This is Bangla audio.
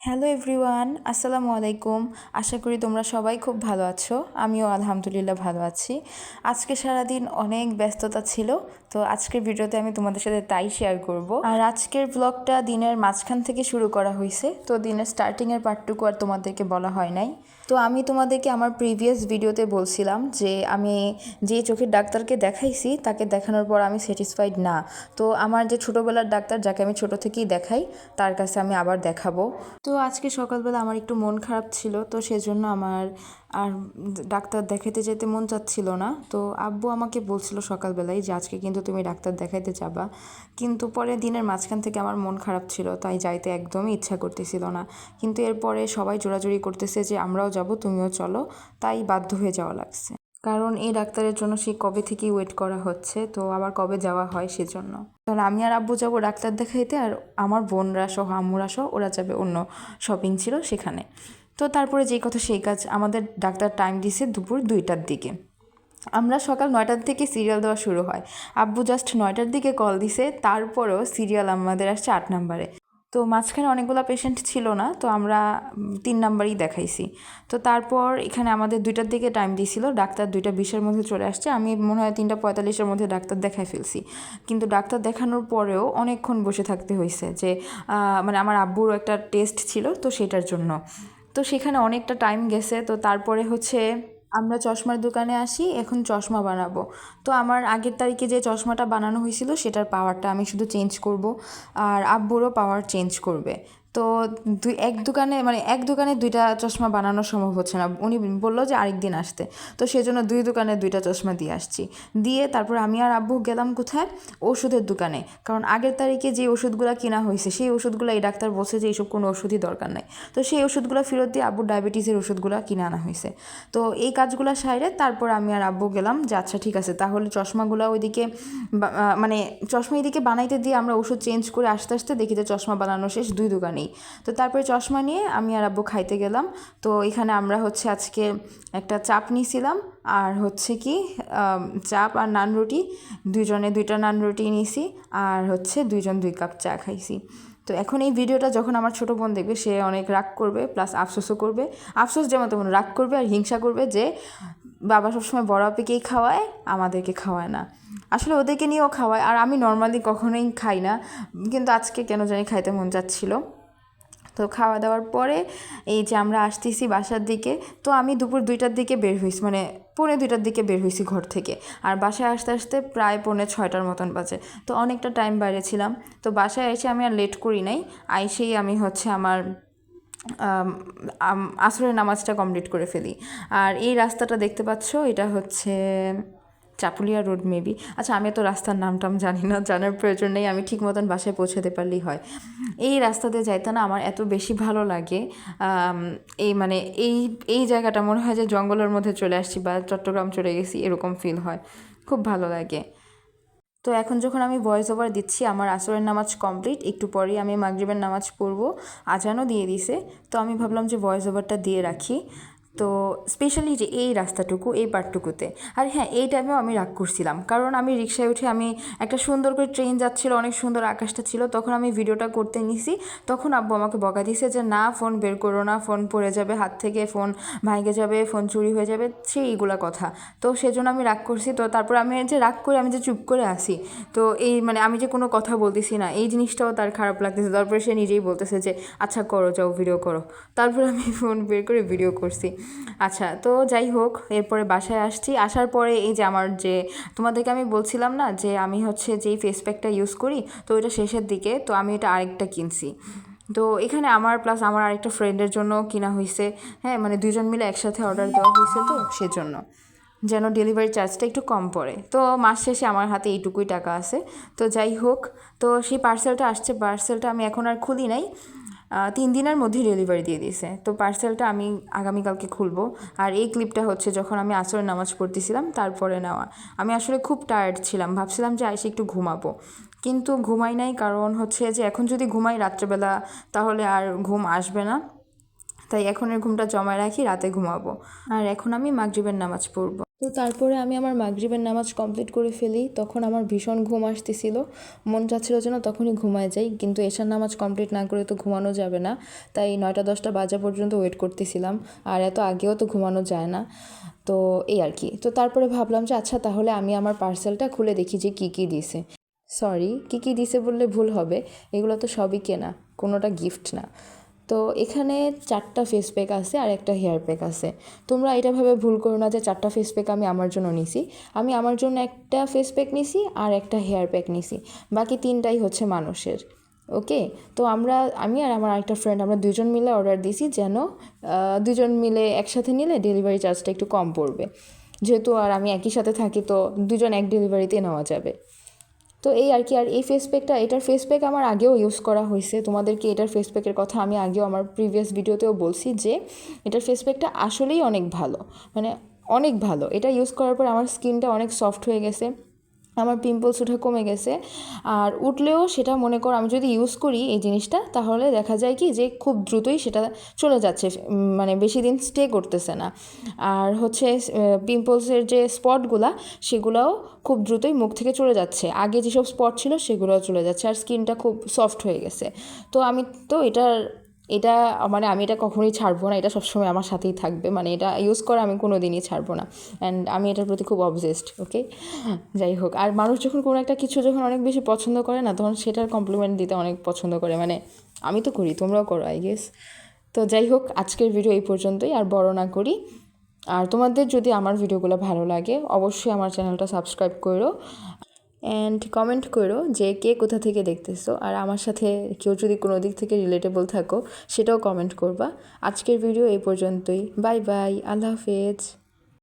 হ্যালো এভরিওয়ান, আসসালামু আলাইকুম। আশা করি তোমরা সবাই খুব ভালো আছো। আমিও আলহামদুলিল্লাহ ভালো আছি। আজকে সারাদিন অনেক ব্যস্ততা ছিল, তো আজকের ভিডিওতে আমি তোমাদের সাথে তাই শেয়ার করব। আর আজকের ব্লগটা দিনের মাঝখান থেকে শুরু করা হয়েছে তো দিনের স্টার্টিংয়ের পার্টটুকু আর তোমাদেরকে বলা হয় নাই। তো আমি তোমাদেরকে আমার প্রিভিয়াস ভিডিওতে বলছিলাম যে, আমি যে চোখের ডাক্তারকে দেখাইছি, তাকে দেখানোর পর আমি স্যাটিসফাইড না। তো আমার যে ছোটোবেলার ডাক্তার, যাকে আমি ছোটো থেকেই দেখাই, তার কাছে আমি আবার দেখাবো। তো আজকে সকালবেলা আমার একটু মন খারাপ ছিল, তো সেজন্য আমার আর ডাক্তার দেখাতে যেতে মন চাচ্ছিল না। তো আব্বু আমাকে বলছিল সকালবেলায় যে, আজকে কিন্তু তুমি ডাক্তার দেখাইতে যাবা। কিন্তু পরে দিনের মাঝখান থেকে আমার মন খারাপ ছিল, তাই যাইতে একদমই ইচ্ছা করতেছিল না। কিন্তু এরপরে সবাই জোরাজুরি করতেছে যে, আমরাও যাব, তুমিও চলো। তাই বাধ্য হয়ে যাওয়া লাগছে। কারণ এই ডাক্তারের জন্য সেই কবে থেকেই ওয়েট করা হচ্ছে, তো আবার কবে যাওয়া হয় সেজন্য। তাহলে আমি আর আব্বু যাব ডাক্তার দেখাইতে আর আমার বোনরা সহ, আম্মুরা সহ, ওরা যাবে অন্য শপিং ছিল সেখানে। তো তারপরে যেই কথা সেই কাজ আমাদের ডাক্তার টাইম দিছে দুপুর দুইটার দিকে। আমরা সকাল নয়টার থেকে সিরিয়াল দেওয়া শুরু হয়। আব্বু জাস্ট নয়টার দিকে কল দিছে, তারপরেও সিরিয়াল আমাদের আসছে আট নাম্বারে তো মাঝখানে অনেকগুলো পেশেন্ট ছিল না, তো আমরা তিন নাম্বারই দেখাইছি। তো তারপর এখানে আমাদের দুইটার দিকে টাইম দিয়েছিল ডাক্তার দুইটা বিশের মধ্যে চলে আসছে, আমি মনে হয় তিনটা পঁয়তাল্লিশের মধ্যে ডাক্তার দেখাই ফেলছি। কিন্তু ডাক্তার দেখানোর পরেও অনেকক্ষণ বসে থাকতে হয়েছে যে মানে আমার আব্বুরও একটা টেস্ট ছিল তো সেটার জন্য। তো সেখানে অনেকটা টাইম গেছে, তো তারপরে হচ্ছে আমরা চশমার দোকানে আসি, এখন চশমা বানাবো। তো আমার আগের তারিখে যে চশমাটা বানানো হয়েছিল, সেটার পাওয়ারটা আমি শুধু চেঞ্জ করব। আর আব্বুরও পাওয়ার চেঞ্জ করবে। তো দুই, এক দোকানে মানে এক দোকানে দুইটা চশমা বানানো সম্ভব হচ্ছে না। উনি বলল যে আরেক দিন আসতে। তো সেই জন্য দুই দোকানে দুইটা চশমা দিয়ে আসছি। দিয়ে তারপর আমি আর আব্বু গেলাম কোথায়? ওষুধের দোকানে। কারণ আগের তারিখে যে ওষুধগুলো কেনা হয়েছে, সেই ওষুধগুলো এই ডাক্তার বলছে যে এইসব কোনো ওষুধই দরকার নাই। তো সেই ওষুধগুলো ফেরত দিয়ে আব্বুর ডায়াবেটিসের ওষুধগুলো কিনে আনা হয়েছে। তো এই কাজগুলো সাইরে তারপর আমি আর আব্বু গেলাম, যে আচ্ছা ঠিক আছে, তাহলে চশমাগুলো ওইদিকে মানে চশমা এদিকে বানাইতে দিয়ে আমরা ওষুধ চেঞ্জ করে আস্তে আস্তে দেখি যে চশমা বানানো শেষ, দুই দোকানেই। তো তারপরে চশমা নিয়ে আমি আর আব্বু খাইতে গেলাম। তো এখানে আমরা হচ্ছে আজকে একটা চাপ নিয়েছিলাম আর হচ্ছে কি চাপ আর নান রুটি, দুইজনে দুইটা নান রুটি নিয়েছি আর হচ্ছে দুইজন দুই কাপ চা খাইছি। তো এখন এই ভিডিওটা যখন আমার ছোটো বোন দেখবে, সে অনেক রাগ করবে প্লাস আফসোসও করবে। আফসোস যেমন তেমন রাগ করবে আর হিংসা করবে যে, বাবা সবসময় বড় আপিকেই খাওয়ায়, আমাদেরকে খাওয়ায় না। আসলে ওদেরকে নিয়েও খাওয়ায়, আর আমি নর্মালি কখনোই খাই না। কিন্তু আজকে কেন জানি খাইতে মন যাচ্ছিল। তো খাওয়া দাওয়ার পরে এই যে আমরা আসতেছি বাসার দিকে, তো আমি দুপুর দুইটার দিকে বের হয়েছি মানে পৌনে দুইটার দিকে বের হয়েছি ঘর থেকে। আর বাসায় আসতে আসতে প্রায় পৌনে ছয়টার মতন বাজে, তো অনেকটা টাইম বাইরে ছিলাম। তো বাসায় এসে আমি আর লেট করি নাই, আইসেই আমি হচ্ছে আমার আসরের নামাজটা কমপ্লিট করে ফেলি। আর এই রাস্তাটা দেখতে পাচ্ছ, এটা হচ্ছে চাপুলিয়া রোড মেবি আচ্ছা আমি তো রাস্তার নাম টাম জানি না, জানার প্রয়োজন নেই, আমি ঠিক মতন বাসায় পৌঁছাতে পারলেই হয়। এই রাস্তাতে যাইতে না আমার এত বেশি ভালো লাগে এই মানে এই এই জায়গাটা মনে হয় যে জঙ্গলের মধ্যে চলে আসছি বা চট্টগ্রাম চলে গেছি, এরকম ফিল হয়। খুব ভালো লাগে। তো এখন যখন আমি ভয়েস ওভার দিচ্ছি, আমার আসরের নামাজ কমপ্লিট একটু পরেই আমি মাগরিবের নামাজ পড়ব, আজানও দিয়ে দিছে। তো আমি ভাবলাম যে ভয়েস ওভারটা দিয়ে রাখি। তো স্পেশালি যে এই রাস্তাটুকু, এই পার্টটুকুতে আর হ্যাঁ এই টাইমেও আমি রাগ করছিলাম। কারণ আমি রিক্সায় উঠে আমি একটা সুন্দর করে ট্রেন যাচ্ছিল, অনেক সুন্দর আকাশটা ছিল, তখন আমি ভিডিওটা করতে নিছি। তখন আব্বু আমাকে বকা দিছে যে, না ফোন বের করো না ফোন পড়ে যাবে হাত থেকে ফোন ভাঙে যাবে ফোন চুরি হয়ে যাবে। সেই এইগুলা কথা। তো সেজন্য আমি রাগ করছি। তো তারপর আমি যে রাগ করে, আমি যে চুপ করে আসি তো এই মানে আমি যে কোনো কথা বলতেছি না, এই জিনিসটাও তার খারাপ লাগতেছে। তারপরে সে নিজেই বলতেছে যে আচ্ছা করো, যাও ভিডিও করো। তারপর আমি ফোন বের করে ভিডিও করছি। আচ্ছা তো যাই হোক, এরপরে বাসায় আসছি। আসার পরে এই যে আমার যে, তোমাদেরকে আমি বলছিলাম না যে, আমি হচ্ছে যেই ফেস প্যাকটা ইউজ করি, তো ওইটা শেষের দিকে, তো আমি এটা আরেকটা কিনছি। তো এখানে আমার প্লাস আমার আরেকটা ফ্রেন্ডের জন্য কিনা হয়েছে হ্যাঁ মানে দুজন মিলে একসাথে অর্ডার দেওয়া হয়েছে তো, সেজন্য। যেন ডেলিভারি চার্জটা একটু কম পড়ে। তো মাস শেষে আমার হাতে এইটুকুই টাকা আছে। তো যাই হোক, তো সেই পার্সেলটা আসছে। পার্সেলটা আমি এখন আর খুলি নাই। তিন দিনের মধ্যেই ডেলিভারি দিয়ে দিয়েছে। তো পার্সেলটা আমি আগামীকালকে খুলবো। আর এই ক্লিপটা হচ্ছে যখন আমি আসরের নামাজ পড়তেছিলাম, তারপরে নেওয়া। আমি আসলে খুব টায়ার্ড ছিলাম। ভাবছিলাম যে আইসে একটু ঘুমাবো। কিন্তু ঘুমাই নাই কারণ হচ্ছে যে এখন যদি ঘুমাই রাত্রেবেলা, তাহলে আর ঘুম আসবে না। তাই এখনের ঘুমটা জমায় রাখি, রাতে ঘুমাবো। আর এখন আমি মাগরিবের নামাজ পড়ব। তো তারপরে আমি আমার মাগরিবের নামাজ কমপ্লিট করে ফেলি, তখন আমার ভীষণ ঘুম আসতেছিল। মন চাচ্ছিল যেন তখনই ঘুমায় যাই, কিন্তু এশার নামাজ কমপ্লিট না করে তো ঘুমানো যাবে না, তাই নয়টা দশটা বাজা পর্যন্ত ওয়েট করতেছিলাম, আর এত আগেও তো ঘুমানো যায় না। তো এই আর কি। তো তারপরে ভাবলাম যে আচ্ছা তাহলে আমি আমার পার্সেলটা খুলে দেখি যে কী কী দিছে। সরি কী কী দিছে বললে ভুল হবে, এগুলো তো সবই কেনা, কোনোটা গিফট না। তো এখানে চারটা ফেস প্যাক আছে আর একটা হেয়ার প্যাক আছে। তোমরা এটা ভাবে ভুল করো না যে চারটা ফেস প্যাক আমি আমার জন্য নিছি। আমি আমার জন্য একটা ফেস প্যাক নিছি আর একটা হেয়ার প্যাক নিছি। বাকি তিনটাই হচ্ছে মানুষের ওকে তো আমরা, আমি আর আমার আরেকটা ফ্রেন্ড আমরা দুজন মিলে অর্ডার দিছি যেন দুজন মিলে একসাথে নিলে ডেলিভারি চার্জটা একটু কম পড়বে। যেহেতু আর আমি একই সাথে থাকি তো দুজন এক ডেলিভারিতে নেওয়া যাবে। তো এই আর কি, আর এই ফেস প্যাকটা এটার ফেস প্যাক আমার আগেও ইউজ করা হয়েছে। তোমাদেরকে এটার ফেস প্যাকের কথা আমি আগেও আমার প্রিভিয়াস ভিডিওতেও বলছি যে, এটার ফেস প্যাকটা আসলেই অনেক ভালো। মানে অনেক ভালো। এটা ইউজ করার পর আমার স্কিনটা অনেক সফট হয়ে গেছে। আমার পিম্পলস ওঠা কমে গেছে। আর উঠলেও সেটা মনে করো আমি যদি ইউজ করি এই জিনিসটা, তাহলে দেখা যায় কি যে খুব দ্রুতই সেটা চলে যাচ্ছে মানে বেশি দিন স্টে করতেছে না। আর হচ্ছে পিম্পলসের যে স্পটগুলা সেগুলোও খুব দ্রুতই মুখ থেকে চলে যাচ্ছে। আগে যেসব স্পট ছিল সেগুলোও চলে যাচ্ছে, আর স্কিনটা খুব সফট হয়ে গেছে। তো আমি তো এটার এটা মানে আমি এটা কখনোই ছাড়বো না, এটা সবসময় আমার সাথেই থাকবে মানে এটা ইউজ করা আমি কোনো দিনই ছাড়বো না অ্যান্ড আমি এটার প্রতি খুব অবজেস্ট ওকে যাই হোক, আর মানুষ যখন কোনো একটা কিছু যখন অনেক বেশি পছন্দ করে না, তখন সেটার কমপ্লিমেন্ট দিতে অনেক পছন্দ করে মানে আমি তো করি, তোমরাও করো আই গেস তো যাই হোক, আজকের ভিডিও এই পর্যন্তই, আর বড় না করি। আর তোমাদের যদি আমার ভিডিওগুলো ভালো লাগে, অবশ্যই আমার চ্যানেলটা সাবস্ক্রাইব করো। অ্যান্ড কমেন্ট করো যে কে কোথা থেকে দেখতেছো, আর আমার সাথে কেউ যদি কোনো দিক থেকে রিলেটেবল থাকো, সেটাও কমেন্ট করবা। আজকের ভিডিও এই পর্যন্তই। বাই বাই আল্লাহ হাফেজ।